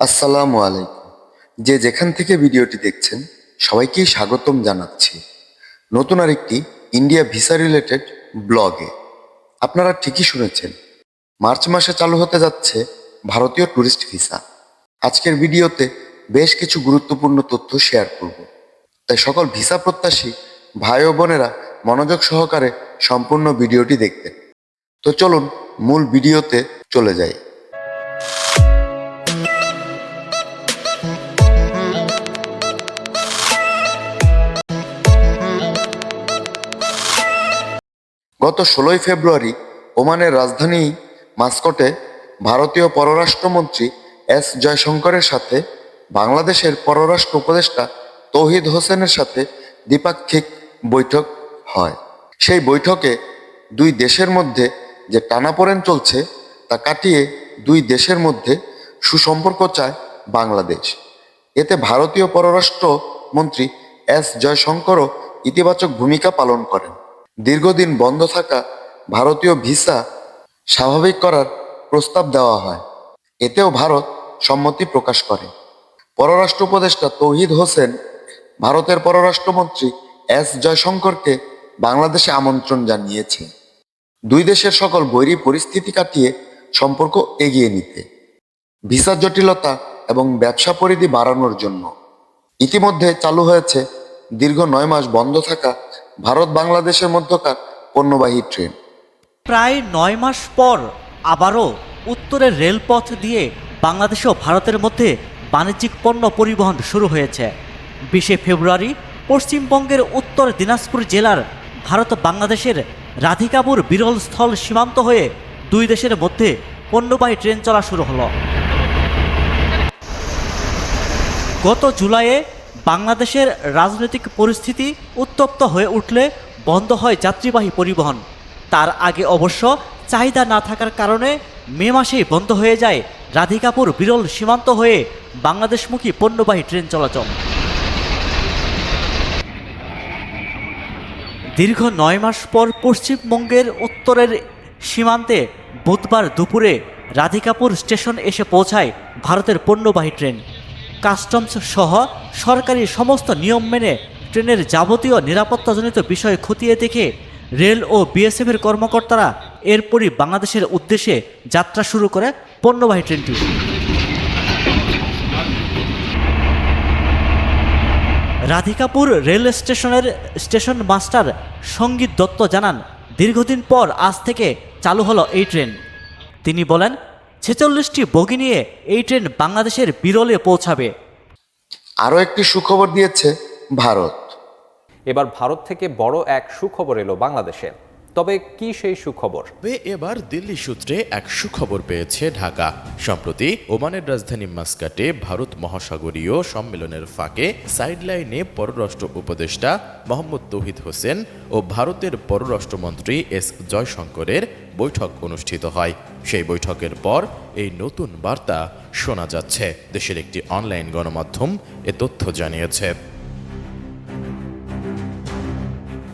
আসসালামু আলাইকুম। যে যেখান থেকে ভিডিওটি দেখছেন, সবাইকেই স্বাগতম জানাচ্ছি। নতুন আরেকটি ইন্ডিয়া ভিসা রিলেটেড ব্লগে। আপনারা ঠিকই শুনেছেন, মার্চ মাসে চালু হতে যাচ্ছে ভারতীয় ট্যুরিস্ট ভিসা। আজকের ভিডিওতে বেশ কিছু গুরুত্বপূর্ণ তথ্য শেয়ার করব। তাই সকল ভিসা প্রত্যাশী ভাই ও বোনেরা মনোযোগ সহকারে সম্পূর্ণ ভিডিওটি দেখবেন। তো চলুন মূল ভিডিওতে চলে যাই। গত ষোলোই ফেব্রুয়ারি ওমানের রাজধানী মাস্কটে ভারতীয় পররাষ্ট্রমন্ত্রী এস জয়শঙ্করের সাথে বাংলাদেশের পররাষ্ট্র উপদেষ্টা তৌহিদ হোসেনের সাথে দ্বিপাক্ষিক বৈঠক হয়। সেই বৈঠকে দুই দেশের মধ্যে যে টানাপোড়েন চলছে, তা কাটিয়ে দুই দেশের মধ্যে সুসম্পর্ক চায় বাংলাদেশ। এতে ভারতীয় পররাষ্ট্র মন্ত্রী এস জয়শঙ্করও ইতিবাচক ভূমিকা পালন করেন। দীর্ঘদিন বন্ধ থাকা ভারতীয় ভিসা স্বাভাবিক করার প্রস্তাব দেওয়া হয়। এতেও ভারত সম্মতি প্রকাশ করে। পররাষ্ট্র উপদেষ্টা তৌহিদ হোসেন ভারতের পররাষ্ট্রমন্ত্রী এস জয়শঙ্করকে বাংলাদেশে আমন্ত্রণ জানিয়েছে। দুই দেশের সকল বৈরী পরিস্থিতি কাটিয়ে সম্পর্ক এগিয়ে নিতে, ভিসা জটিলতা এবং ব্যবসা পরিধি বাড়ানোর জন্য। ইতিমধ্যে চালু হয়েছে দীর্ঘ নয় মাস বন্ধ থাকা ভারত বাংলাদেশের মধ্যকার পণ্যবাহী ট্রেন। প্রায় নয় মাস পর আবারও উত্তরের রেলপথ দিয়ে বাংলাদেশ ও ভারতের মধ্যে বাণিজ্যিক পণ্য পরিবহন শুরু হয়েছে। বিশে ফেব্রুয়ারি পশ্চিমবঙ্গের উত্তর দিনাজপুর জেলার ভারত বাংলাদেশের রাধিকাপুর বিরল স্থল সীমান্ত হয়ে দুই দেশের মধ্যে পণ্যবাহী ট্রেন চলা শুরু হলো। গত জুলাইয়ে বাংলাদেশের রাজনৈতিক পরিস্থিতি উত্তপ্ত হয়ে উঠলে বন্ধ হয় যাত্রীবাহী পরিবহন। তার আগে অবশ্য চাহিদা না থাকার কারণে মে মাসেই বন্ধ হয়ে যায় রাধিকাপুর বিরল সীমান্ত হয়ে বাংলাদেশমুখী পণ্যবাহী ট্রেন চলাচল। দীর্ঘ নয় মাস পর পশ্চিমবঙ্গের উত্তরের সীমান্তে বুধবার দুপুরে রাধিকাপুর স্টেশন এসে পৌঁছায় ভারতের পণ্যবাহী ট্রেন। কাস্টমস সহ সরকারি সমস্ত নিয়ম মেনে ট্রেনের যাবতীয় নিরাপত্তাজনিত বিষয় খতিয়ে দেখে রেল ও বিএসএফের কর্মকর্তারা এরপরই বাংলাদেশের উদ্দেশ্যে যাত্রা শুরু করে পণ্যবাহী ট্রেনটি। রাধিকাপুর রেল স্টেশনের স্টেশন মাস্টার সংগীত দত্ত জানান, দীর্ঘদিন পর আজ থেকে চালু হলো এই ট্রেন। তিনি বলেন ছেচল্লিশটি বগি নিয়ে এই ট্রেন বাংলাদেশের বিরলে পৌঁছাবে। আরও একটি সুখবর দিয়েছে ভারত। এবার ভারত থেকে বড় এক সুখবর এলো বাংলাদেশে। তবে কি সেই সুখবর? এবার দিল্লি সূত্রে এক সুখবর পেয়েছে ঢাকা। সম্প্রতি ওমানের রাজধানী মাস্কাটে ভারত মহাসাগরীয় সম্মেলনের ফাঁকে সাইডলাইনে পররাষ্ট্র উপদেষ্টা মোহাম্মদ তৌহিদ হোসেন ও ভারতের পররাষ্ট্রমন্ত্রী এস জয়শঙ্করের বৈঠক অনুষ্ঠিত হয়। সেই বৈঠকের পর এই নতুন বার্তা শোনা যাচ্ছে। দেশের একটি অনলাইন গণমাধ্যম এ তথ্য জানিয়েছে।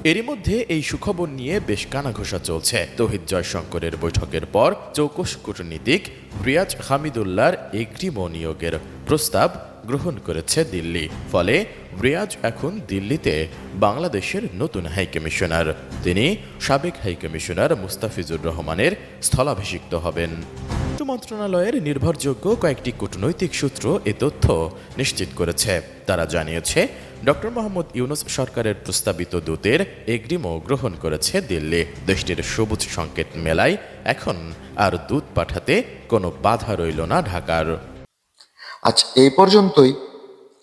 এরই মধ্যে এই সুখবর নিয়ে বেশ কানাঘোষা চলছে। তৌহিদ জয়শঙ্করের বৈঠকের পর চৌকস কূটনীতিক রিয়াজ হামিদুল্লাহর এগ্রিমো নিয়োগের প্রস্তাব গ্রহণ করেছে দিল্লি। ফলে রিয়াজ এখন দিল্লিতে বাংলাদেশের নতুন হাইকমিশনার তিনি সাবেক হাইকমিশনার মুস্তাফিজুর রহমানের স্থলাভিষিক্ত হবেন। মন্ত্রণালয়ের নির্ভরযোগ্য কয়েকটি কূটনৈতিক সূত্র এ তথ্য নিশ্চিত করেছে। তারা জানিয়েছে, ডক্টর মোহাম্মদ ইউনুস সরকারের প্রস্তাবিত দূতের এগ্রিমো গ্রহণ করেছে দিল্লি। দেশটির সবুজ সংকেত মেলায় এখন আর দূত পাঠাতে কোনো বাধা রইল না ঢাকার। আজ এই পর্যন্তই।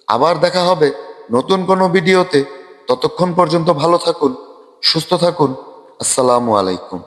আবার দেখা হবে নতুন কোনো ভিডিওতে। ততক্ষণ পর্যন্ত ভালো থাকুন, সুস্থ থাকুন। আসসালামু আলাইকুম।